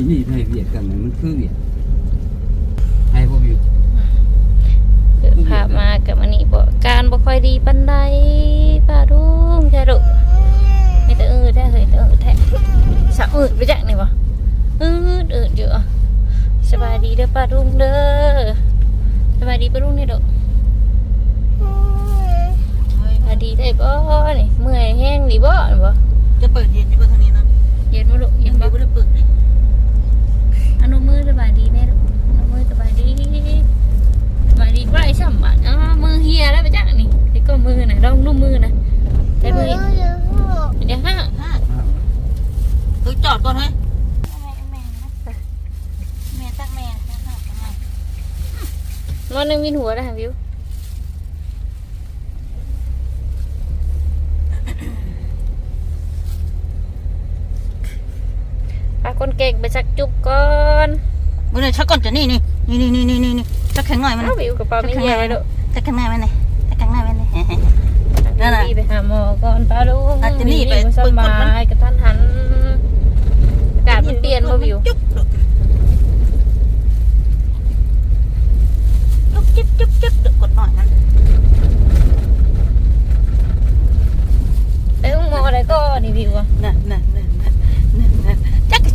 ที่นี่ให้เวียดกันมันคือเวียดให้พวกอยู่เกิดภาพมากับอันนี้บ่การบ่ค่อยดีปานใดป้าดุงแท้ดุไม่แต่อืดแท้เฮ้ยแต่อืดแท้สะอืดไปจักนี่บ่อืดอืดอยู่อะสบายดีเด้อป้าดุงเด้อสบายดีป้าดุงนี่ดุสบายดีได้บ่นี่เมื่อยแห้งดีบ่นี่บ่จะเปิดเย็นอยู่บนทางนี้นะเย็นบ่ลูกยัเย็งนไม่บ่ได้เปิดเลยอ นมือสบายดีแม่ลูกนมือสบายดีสบายดีบ่ได้ซ้ำบ้านอ้ามือเฮียแล้วไปจักนี่ไอ้ก็มือนะลองนุ่มมือนะได้มืออีกเดี๋ยวห้าฮะเฮ้ยจอดก่อนเฮ้ยแม่ตักแม่นะตักแม่มันนึงวินหัวได้ค่ะวิวปาคน เก่งไปสักจุบก่อนเมื่อไหร่ชักก่อนจะนี่นี่นี่นี่นี่นี่นี่ชักแข็งหน่อยมันเอาวิวกับปาไม่เฮียเลยลูกชักแข็งหน้ามันเลยชักแข็งหน้ามันเลยนั่นน่ะไปหาหมอก่อนปาลุงอาจจะนี่ไปบ่สเบิ่งก่อนมันบายกระทันหันอากาศมันเปลี่ยนบ่วิวจุ๊บจุ๊บจุ๊บจุ๊บจุ๊บกดหน่อยมันไปห้องหมออะไรก็นี่วิวอะนั่นนั่นนั่นนั่นนั่น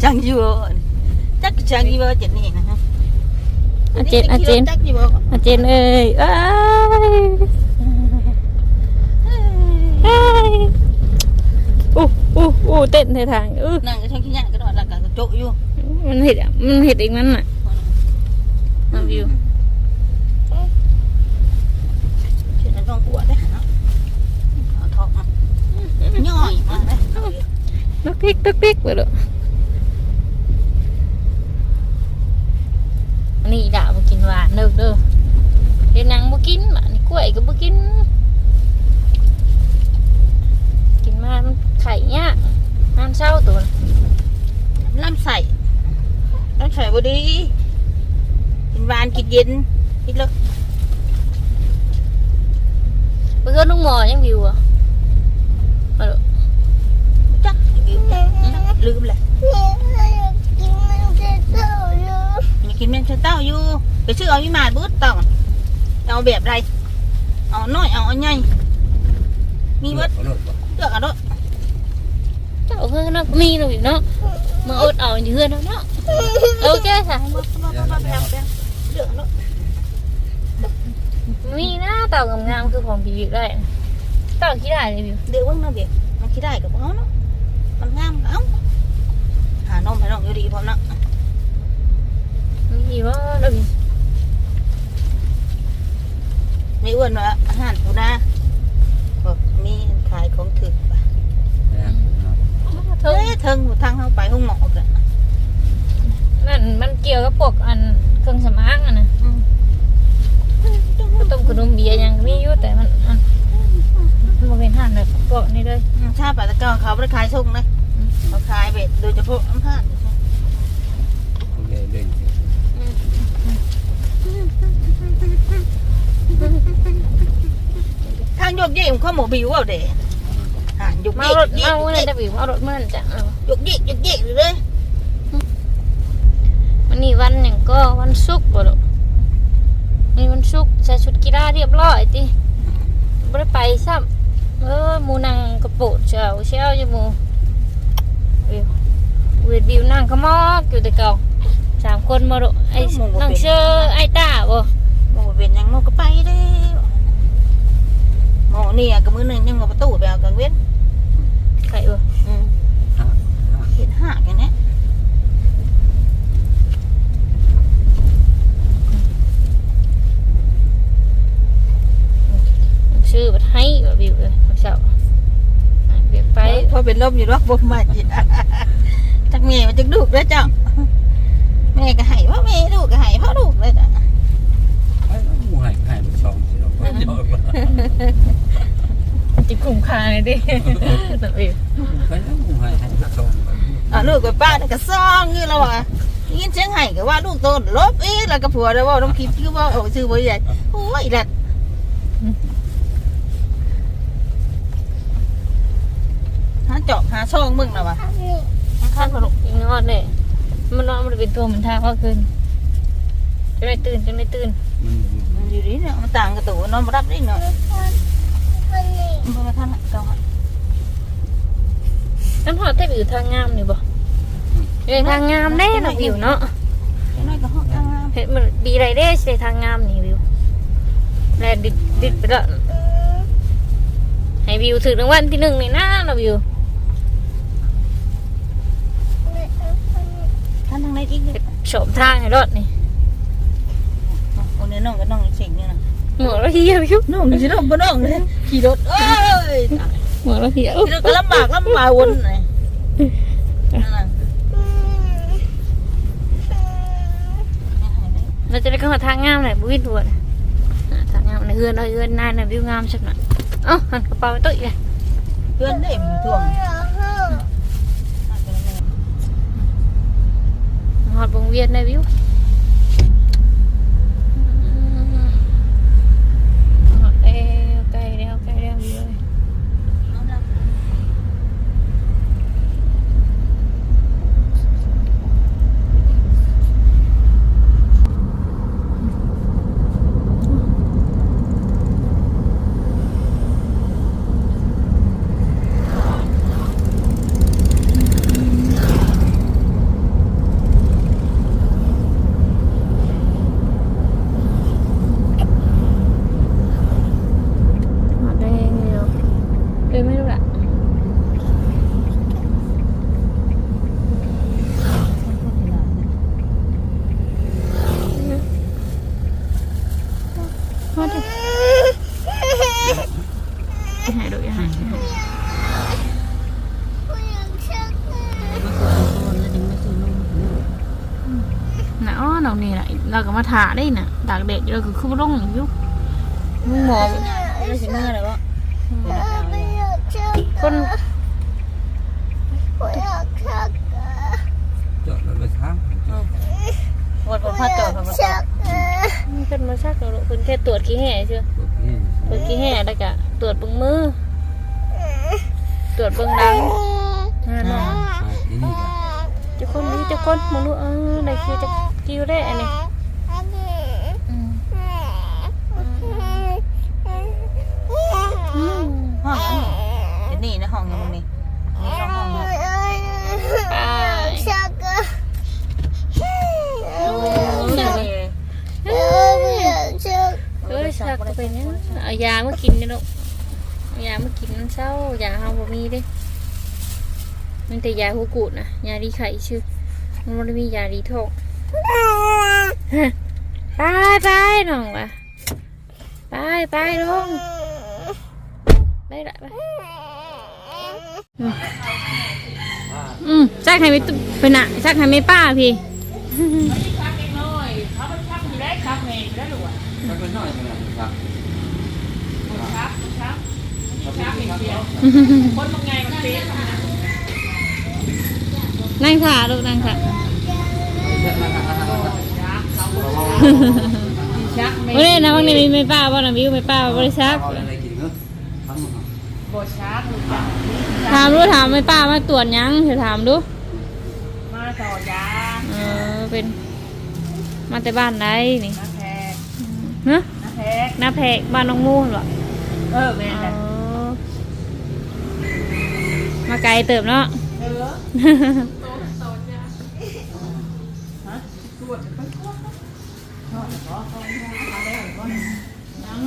จักจังอยู่จักจังอยู่จะนี่นะฮะอาเจนอาเจนจักอยู่อาเจนเอ้ยอ้ายอ้ายอู้อู้อู้เต้นในทางอู้นั่งก็ช่างขี้ยากก็ดอดแล้วก็โจ๊กอยู่มันเห็ดอะมันเห็ดเองนั่นน่ะมาวิวเช่นนั้นต้องปวดได้เนาะเอาทอกมาย่อยมาเลยนักพริกนักพริกไปเลย อันนี้ด่ามากินหวานเด้อเด้อเดี๋ยวนางมากินหมานี่กล้วยก็มากิน กินมามันไข่เนี้ยน้ำเศร้าตัวน่ะน้ำใส่น้ำใส่บดี กินหวานกินเย็นกินเลิกเพื่อนลุงหมอยังวิวอะมาเลยจักลืมเลยาอยู่ไปซื้อเอาวิมานบื้อเต่าเอาแบบไรเอาน้อยเอาใหญ่มีเบิดเลือกเอาด้วยเจ้าเพื่อนเนาะมีเราอยู่เนาะมาอดเอาอยู่เพื่อนเนาะโอเคค่ะเลือกเอาด้วยมีนะเต่างามๆคือของพี่วิวได้เต่าขี้ได้เลยวิวเดี๋ยวเบิ่งนะเดี๋ยวมันคิดได้กับเขาเนาะมันงามกับเอาหานมให้น้องอยู่ดีพร้อมเนาะ มีว่าเราวิว มีอ้ วนว่าอาหารปูนาบอกมีขายของถึกป่ะเธเฮ้อยเทิงทางเข้าไปห้องหมอกเลยนั่นมันเกี่ยวกับพวกอันเครื่องสมางอะนะก็ต้มขนมเบียร์ยังมีอยู่แต่มันอันมันบ่เป็นห่านแบบพวกนี้เลยชาติปัตตะกอนเขาไม่ได้ขายส่งนะเขาขายเบ็ดโดยเฉพาะอาหาร เล่นเล่น ทางยกเยี่ยมข้อหมูบิวเอาเด้หานยกเมาเยี่ยรถยเมาเลยแต่วิวเมารถเมื่อนจังเอายกเยี่ยยกเยี่ยเลยวันนี้วันหนึ่งก็วันศุกร์บ่ลูกนี่วันศุกร์ใส่ชุดกีฬาเรียบร้อยติบ่ได้ไปซ้ำเออหมูนังกระโปดเช้าเช้าอยู่หมูวิวเวดวิวนั่งขมอกอยู่แต่เก่าสามคนมาลูกไอ้น้องเชอร์ไอ้ตาบ่ หมูเป็นยังงูก็ไปเด้ หมูนี่กับมือหนึ่งยังกับประตูไปเอากังเว้นไข่บ่อืมเห็นหักอย่างนี้น้องเชอร์บัดให้บ่วิวเอ้ยเช้าอะเบียกไปไปพอเป็นลมอยู่รอกบ่มาจิจักแม่มันจักลูกแล้วจ้ะแม่ก็ให้พ่อแม่ลูกก็ให้พ่อลูกเลยจ้ะไอ้หมูให้ให้ จิกลุ่มคาเลยดิน้องวิวไปแล้วหมูให้ให้มันสองแบบนี้อะลูกกับป้านี่ก็ซ่องอยู่แล้วว่ะยินเสียงให้ก็ว่าลูกโตลบอีแล้วก็ผัวแล้วว่าน้องคิดคือว่าโอ้ชื่อบ่ใหญ่โอ้ยดัดหาเจาะหาช่องมึงแล้วว่ะข้างพลุยิงนอดเลยมันนอนมันเป็นตัวเหมือนทางว่าคืนจะได้ตื่นจะได้ตื่นมันอยู่มันอยู่นี่เนี่ยมันต่างกับตัวนอนมารับได้เนาะ มันมาทันเก่าน้ำหอดได้วิวทางงามนี่บ่เอ้ยทางงามแน่นะวิวเนาะจะน้อยก็ห้องทางงามเห็นมันดีไรได้สิทางงามนี่วิวแลนดิดดิดไปแล้วให้วิวถึงรางวัลที่หนึ่งในหน้านะวิวท่านทางไหนอีกเนี่ย โฉมทางให้รถนี่ โอ้เนี่ยน้องกับน้องเสียงเนี่ยนะ หมวกเราเหี่ยววิวน้องนี่สิน้องบ่น้องเลยขี่รถเอ้ยหมวกเราเหี่ยวขี่รถก็ลำบากลำบากวนเลยนั่นน่ะเราจะได้เข้าทางงามหน่อยบุ้ยตัวนะอ่าทางงามในเฮือนเราเฮือนนายนะวิวงามสักหน่อยเอ้าหันกระเป๋าไปตุ้ยเลยเพื่อนได้มันท่วงหอดวงเวียนในวิวหอดแล้วใกล้แล้วใกล้แล้ววิวเลยหอดแล้วเดินไม่รู้ละหอดดิอย่าหายดูอย่าหายอย่าหายน่ะอ้อเรานี่แหละเราก็มา ถ่าได้น่ะตากแดดเราก็คือมาลงอยู่มึงหมอไม่ใช่เมื่อไหร่ก็คนจอดรถไปทางวันวันพัดจอดวันพัดจอดเพิ่นมาซักเราลูกเพิ่นแค่ตรวจขี้แห่เชื่อรถนี่ตรวจขี้แห่แล้วก็ตรวจเบิ่งมือ ตรวจเบิ่งหลังนั่นน่ะไปที่นี่กันเจะคนนี้จะคนมึงดูเออได้คิวจะคิวได้อันนี้อืมอืม ห้องนั้นเดี๋ยวนี่นะ ห้องยังมึงนี่นี่สองห้องนะเอ้ยซักก็เป็นเนี่ยเอายามากินนี่ลูกเอายามากินมันเศร้ายาเฮาบ่มีเด้มันแต่ยาหูกูดนะยาดีไข่ชื่อมันไม่ได้มียาดีท้องไปไปน้องวะไปไปลงไปละไป อืมอืมซักให้ไม่ตุ๊เป็นน่ะซักให้ไม่ป้าพี่มันเป็นน้อยขนาดนี้ครับนั่งขาลูกนั่งขาวันนี้นะวันนี้มีไม่ป้าบ่นะวิวไม่ป้าบ่ได้ซักเอาอะไรกินเนอะทำมา บ่ช้าลูกจ้ะถามดูถามไม่ป้ามาตรวจยังเธอถามดู มาต่อยาเออเป็น มาแต่บ้านไหนนี่น้าแพกฮะน้าแพกหน้าแพกบ้านน้องมูนเหรอเออแม่นแหละอ๋อมาไกลเติบเนาะ เออฮะตรวจไปตรวจนอนขอขอมาแล้วก็ยัง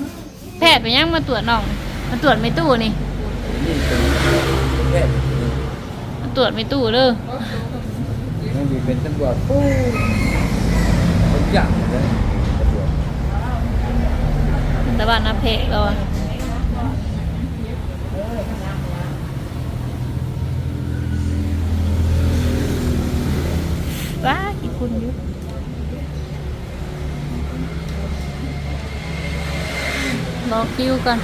แพทย์ไปยังมาตรวจน้อง มาตรวจไม่ตู้นี่ นี่เป็นแพทย์มาตรวจไม่ตู้เด้อมันมีเป็นตำรวจปู้ทุกอย่างเลยตำรวจแต่บ้านหน้าแพกเราอะว้ากี่คุณอยู่รอคิวก่อน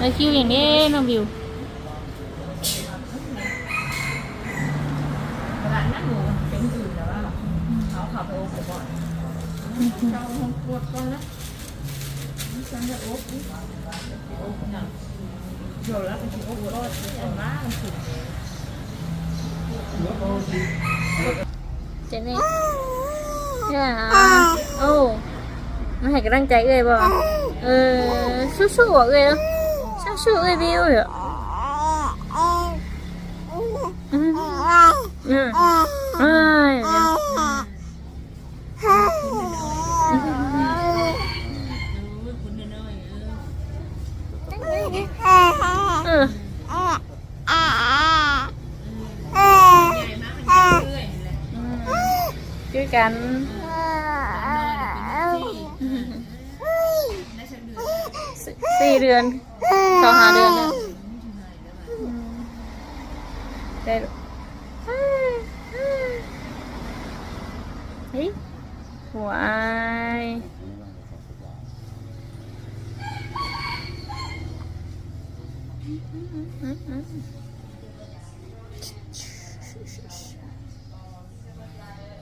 รอคิวอย่างนี้น้องบิว ขนาดนั้นหนูเป็นอื่นแต่ว่าเขาขับไปโอ้โหก่อน เราตรวจก่อนนะฉันจะโอ้โหโอ้โหเนี่ยเดี๋ยวแล้วเป็นโอ้โหรอดแต่ว่ามันสุด เจนี่เนี่ยโอ้มาให้กำลังใจเอ้ยบ่เออสู้ๆอะเอ้ยเนาะสู้ๆเอ้ยบิวเหรออืมอืมเอ้ยเออ ช่วยกันสี่เดือนสองหาเดือนเลยได้ลูกเฮ้ยหัวอาย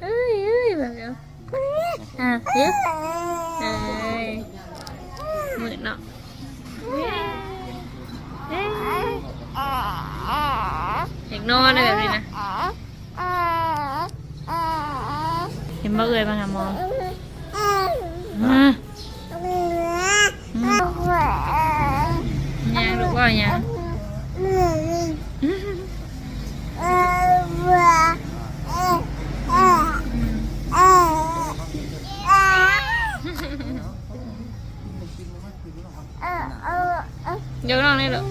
เอ้ยเอ้ยแบบเนี้ย อะเฮ้ยเอ้ยมืดเนาะเอ้ยเอ้ยอยากนอนเลยแบบนี้นะเห็นบ่เอ่ยมาหาหมอมายังลูกว่ายังเดี๋ยวนอนเลยลูก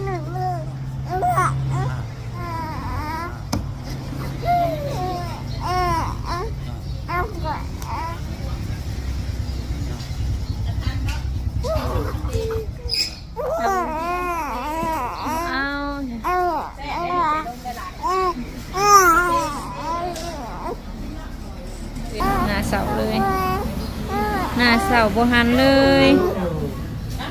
เอาหน้าเสาเลย หน้าเสา บ่หันเลยอ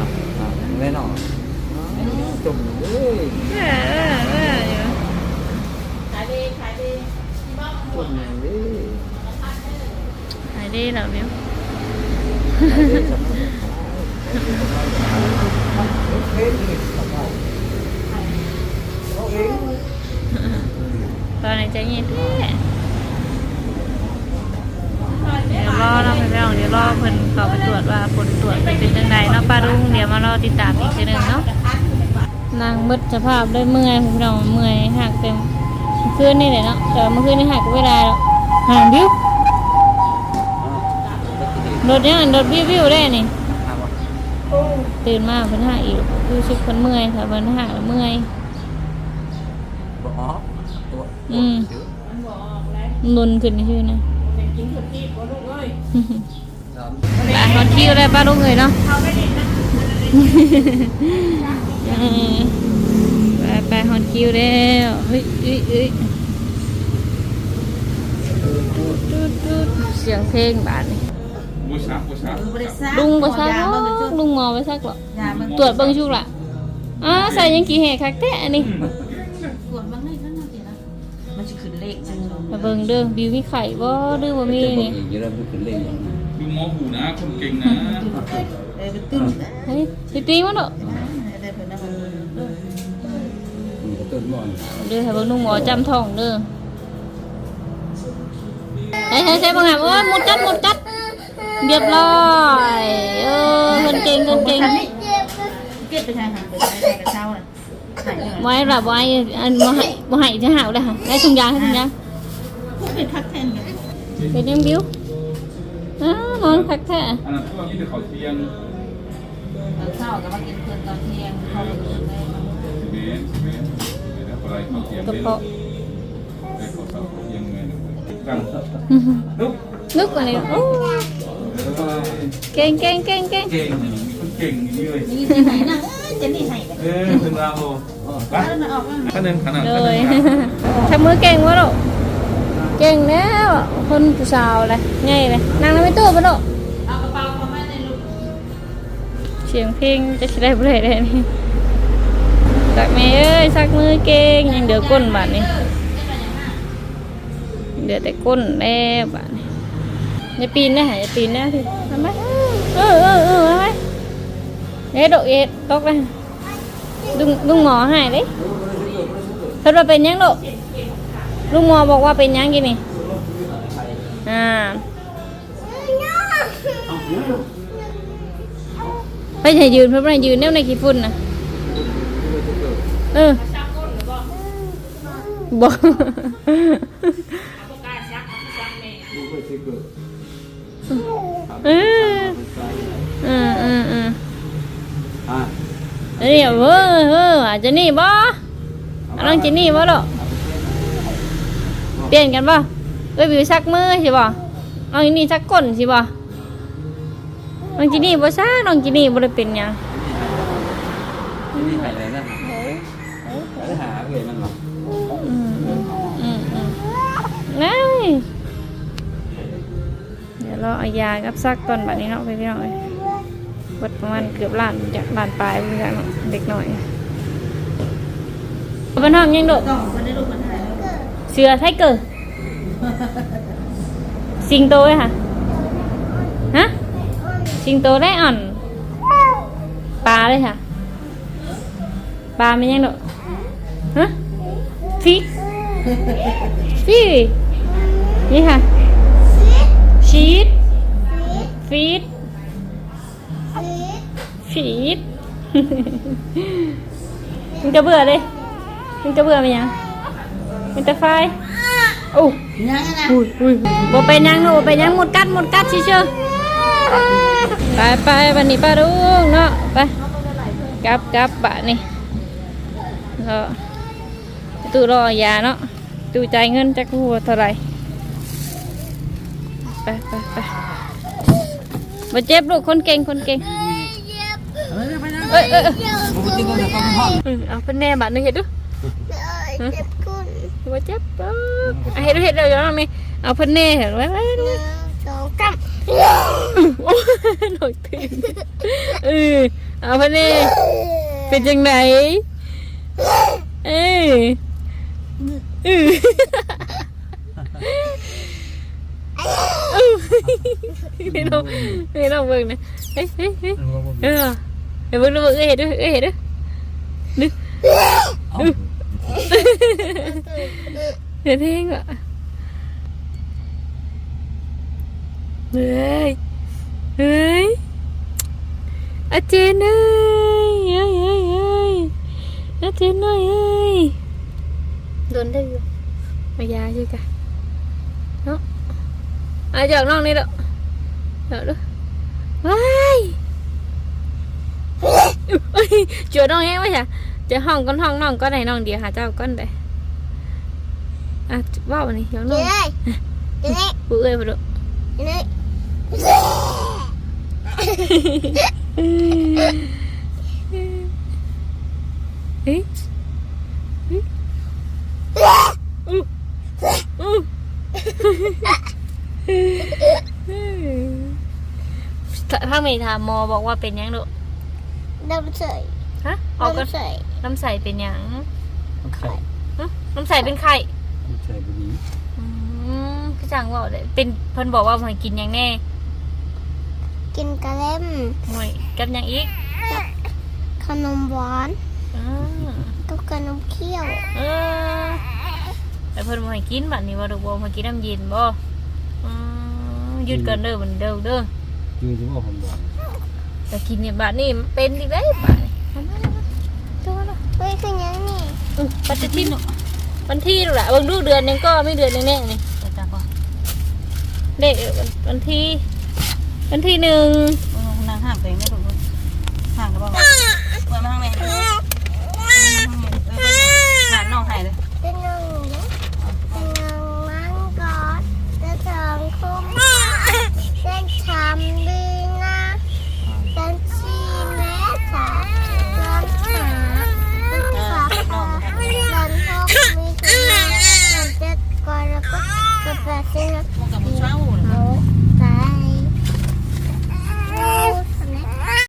ะอะแน่นอนจุ่มเลยเออเออเอออยู่จุ่มเลยหายดีแล้วบิวตอนไหนใจเย็นแท้ เดี๋ยวรอเราไปแล้วเดี๋ยวรอเพิ่นเขาไปตรวจว่าผลตรวจเป็นจังไดเนาะป้าลุงเดี๋ยวมารอติดตามอีกทีหนึงเนาะนางมืดสภาพด้วยเมื่อยผมเราเมื่อยหักเต็มเมื่อคืนนี่แหละเนาะแต่เมื่อคืนนี่หักก็ไม่ได้แล้วห่างบิ้วรถยังรถบิ้วบิ้วได้นี่ตื่นมาเพิ่นหาอีกรู้สึกเพิ่นเมื่อยค่ะเพิ่นหาแล้วเมื่อยบอกตัวอืมนุนขึ้นชื่อนะ กินสุดที่บ่ลูกเอ้ยไปนอนคิวได้ป้าลุงเลยเนาะเออไปไปฮอนคิวแล้วเฮ้ยเฮ้ยเฮ้ยตุ๊ดตุ๊ดเสียงเพลงบาดนี่บูชาบูชาลุงบ่ซักหรอกลุงหมอบ่ซักหรอกตรวจเบิ่งชุกล่ะอ้าใส่ยังกี่แห่คักแท้อันนี้ส่วนบางในนั่นน่ะสินะ มันจะขึ้นเลขจังมาเบิ่งเด้อบิวมีไข่บ่หรือบ่มีนี่อีกเยอะแล้วมันขึ้นเล่นอย่างนี้ดูหมอหูนะคนเก่งนะเออเป็นตึ้งแต่เฮ้ยสิตีมันเนาะได้เพิ่นนะมันมันก็ต้นมอนเด้อให้เบิ่งลุงหมอจำท้องเด้อเฮ้ยเฮ้ยใช่บ่งามโอ้ยหมดกัดหมดกัดเรียบร้อยเออเพิ่นเก่งเพิ่นเก่งเก็บไปทางหันไปใช้กระเช้าน่ะ หายเลยไว้รับไว้อันบ่ให้บ่ให้จะหาวเลยค่ะได้ถุงยางให้ถุงยางเป็นพักแทนกันเป็นยังบิ้วอ้านอนคักแท้อันนั้นพวกนี้เป็นเขาเทียงตอนเช้าก็มากินเพิ่นตอนเที่ยงเข้าไปกินได้เบนเบนเดี๋ยวอะไรเขาเทียงกระเบนเพาะได้เขาเสาเทียงไงตั้งลุกนึกว่านี่โอ้เก่งเก่งเก่งเก่งเก่งมีคนเก่งนี่เลยนี่ที่ไหนนะ เจนนี่ให้ไปเออเป็นเราไปแล้วมันออกมาขั้นหนึ่งขนาดเลขั้นหนึ่ยงทำมือเก่งวะลูกเก่งแล้วคนผู้สาวเลยง่ายเลยนั่งในตู้ปะลูกเอากระเป๋าเข้ามาในลูกเสียงเพลงจะใช้ได้บ่ได้เลยนี่สักแม่เอ้ยสักมือเก่งยังเดือก้นบาดนี้เดือแต่ก้นแล้วบาดนี้อย่าปีนนะอย่าปีนนะพี่ทำไมเออเออเออทำไม เอ็ดดอกเอ็ดตกเลยดุงดุงหมอให้เลยเพิ่นว่าเป็นหยังลูกลุงหมอบอกว่าเป็นหยังกินนี่อ่าไปใช่ยืนเพิ่นบ่ให้ยืนแนวในขี้ฝุ่นน่ะเออบอกดูไปสิเกิดเออเอ นนี้เว้อเว้ออาจจะนี่บ่อันนั้นจะนี่บ่ลูกเปลี่ยนกันบ่เอ้ยวิวซักมือใช่บ่น้องจินี่ซักก้นใช่บ่น้องจินี่บ่ซักน้องจินี่บ่ได้เป็นหยังนี่นี่หายเลยนะไปหาเลยมันหรออืมอืมอืมอืมไงเดี๋ยวเราเอายากับซักก่อนบัดนี้เนาะไปพี่น้องเอ้ย เบิดประมาณเกือบล้านจากล้านปลายเพิ่นกันเนาะเด็กน้อยเป็นห้องยังโดดต้องคนได้ลูกคนไทยแล้วเสือไทเกอร์สิงโตเลยค่ะฮะสิงโตได้อ่อนปลาเลยค่ะปลาไม่ยังหรอกฮะฟิกฟิกนี่ค่ะชีสฟีด ฟีดมึงจะเบื่อเลยมึงจะเบื่อไหมยังมันจะไฟโอ้ยังไงนะอุ้ยอุ้ยบ่ไปยังหนูบ่ไปยังหมดกัดหมดกัดเชื่อๆไปไปวันนี้ป้าลุงเนาะไปกลับกลับบ้านนี่เนาะตู้รอยาเนาะตู้จ่ายเงินจักหัวเท่าไหร่ไปไปไปมาเจ็บลูกคนเก่งคนเก่งเอ้ยเอ้ยเอ้ยปกติก็จะต้องห้องเออเอาเป็นแน่บาทหนึงเห็นดูเจ็บก้นว่าเจ็บปะอะเห็นดูเห็นเดี๋ยวยังมีเอาเพิ่นแน่เห็นไว้ไว้หนึ่งสองสามโอ้ยหน่อยถึงเออเอาพะนี่เป็นจังไหนเอ้ยเออไม่ต้องไม่ต้องเบิ่งนะเฮ้ยเฮ้ยเฮ้ยเออ เดี๋ยวเบิ่งดูเบิ่งเอ้ยเห็นดูเอ้ยเห็นดูดูดูเห็นเองอะเฮ้ยเฮ้ยอาเจนเอ้ยเอ้ยเอ้ยเอ้ยอาเจนเอ้ยเอ้ยโดนได้อยู่มายาใช่กันเนาะอาจอกน้องนี่เด้อเด้อเด้อว้าย เอ้ยเจอน้องแห้งไหมจ๊ะจอห้องก้นห้องน้องก้นไหนน้องเดียวหาเจ้าก้นใดอะว่าวันนี้เดี๋ยวน้เดี๋องวเลยเดี๋ยวเลยกูเอ้ยมาดูเฮ้ยถ้าไม่ถามมอบอกว่าเป็นยังลูก ดำใส่ฮะออกก็ดำใส่น้ำใสเป็นหยังไข่ฮะน้ำใสเป็นไข่ใส่บุหรี่อืมพี่จังบอกเลยเป็นเพิ่นบอกว่าหอยกินหยังแน่กินกระเล่มหอยกับหยังอีกขนมหวานอ่ากับขนมเคี้ยวเออแต่เพิ่นบ่ให้กินบัดนี้ว่าดอกบ่ให้กินน้ำเย็นบ่อืมหยุดก่อนเด้อมันเด้อเด้อคือที่ว่าผมบอก ก็กินเนี่ยบาดนี่เป็นดีไหมบาดนี่ตัวละเฮ้ยคือยังนี้อปัจจุบันวันที่ดูละเบิ่งดูเดือนยังก็ไม่เดือนหนึงแน่นี่จักบ่เลขวันวันที่วันที่หนึ่งนางห้ามตัวเองไม่ถูกห่างกับบ้างไหมเปิมาทไหนผ่างนองหายเลยเป็นหนึ่งนะเป็นหนึ่งมังกรจะสองคุ้ม Vacina